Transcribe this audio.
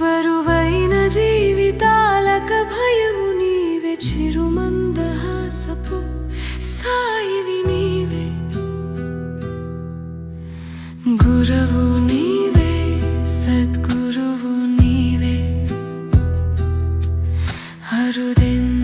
బరువైన జీవితాలక భయము నీవే చిరుమందహాసపు సాయివి నీవే గురవు నీవే సద్గురువు నీవే అరుదెన్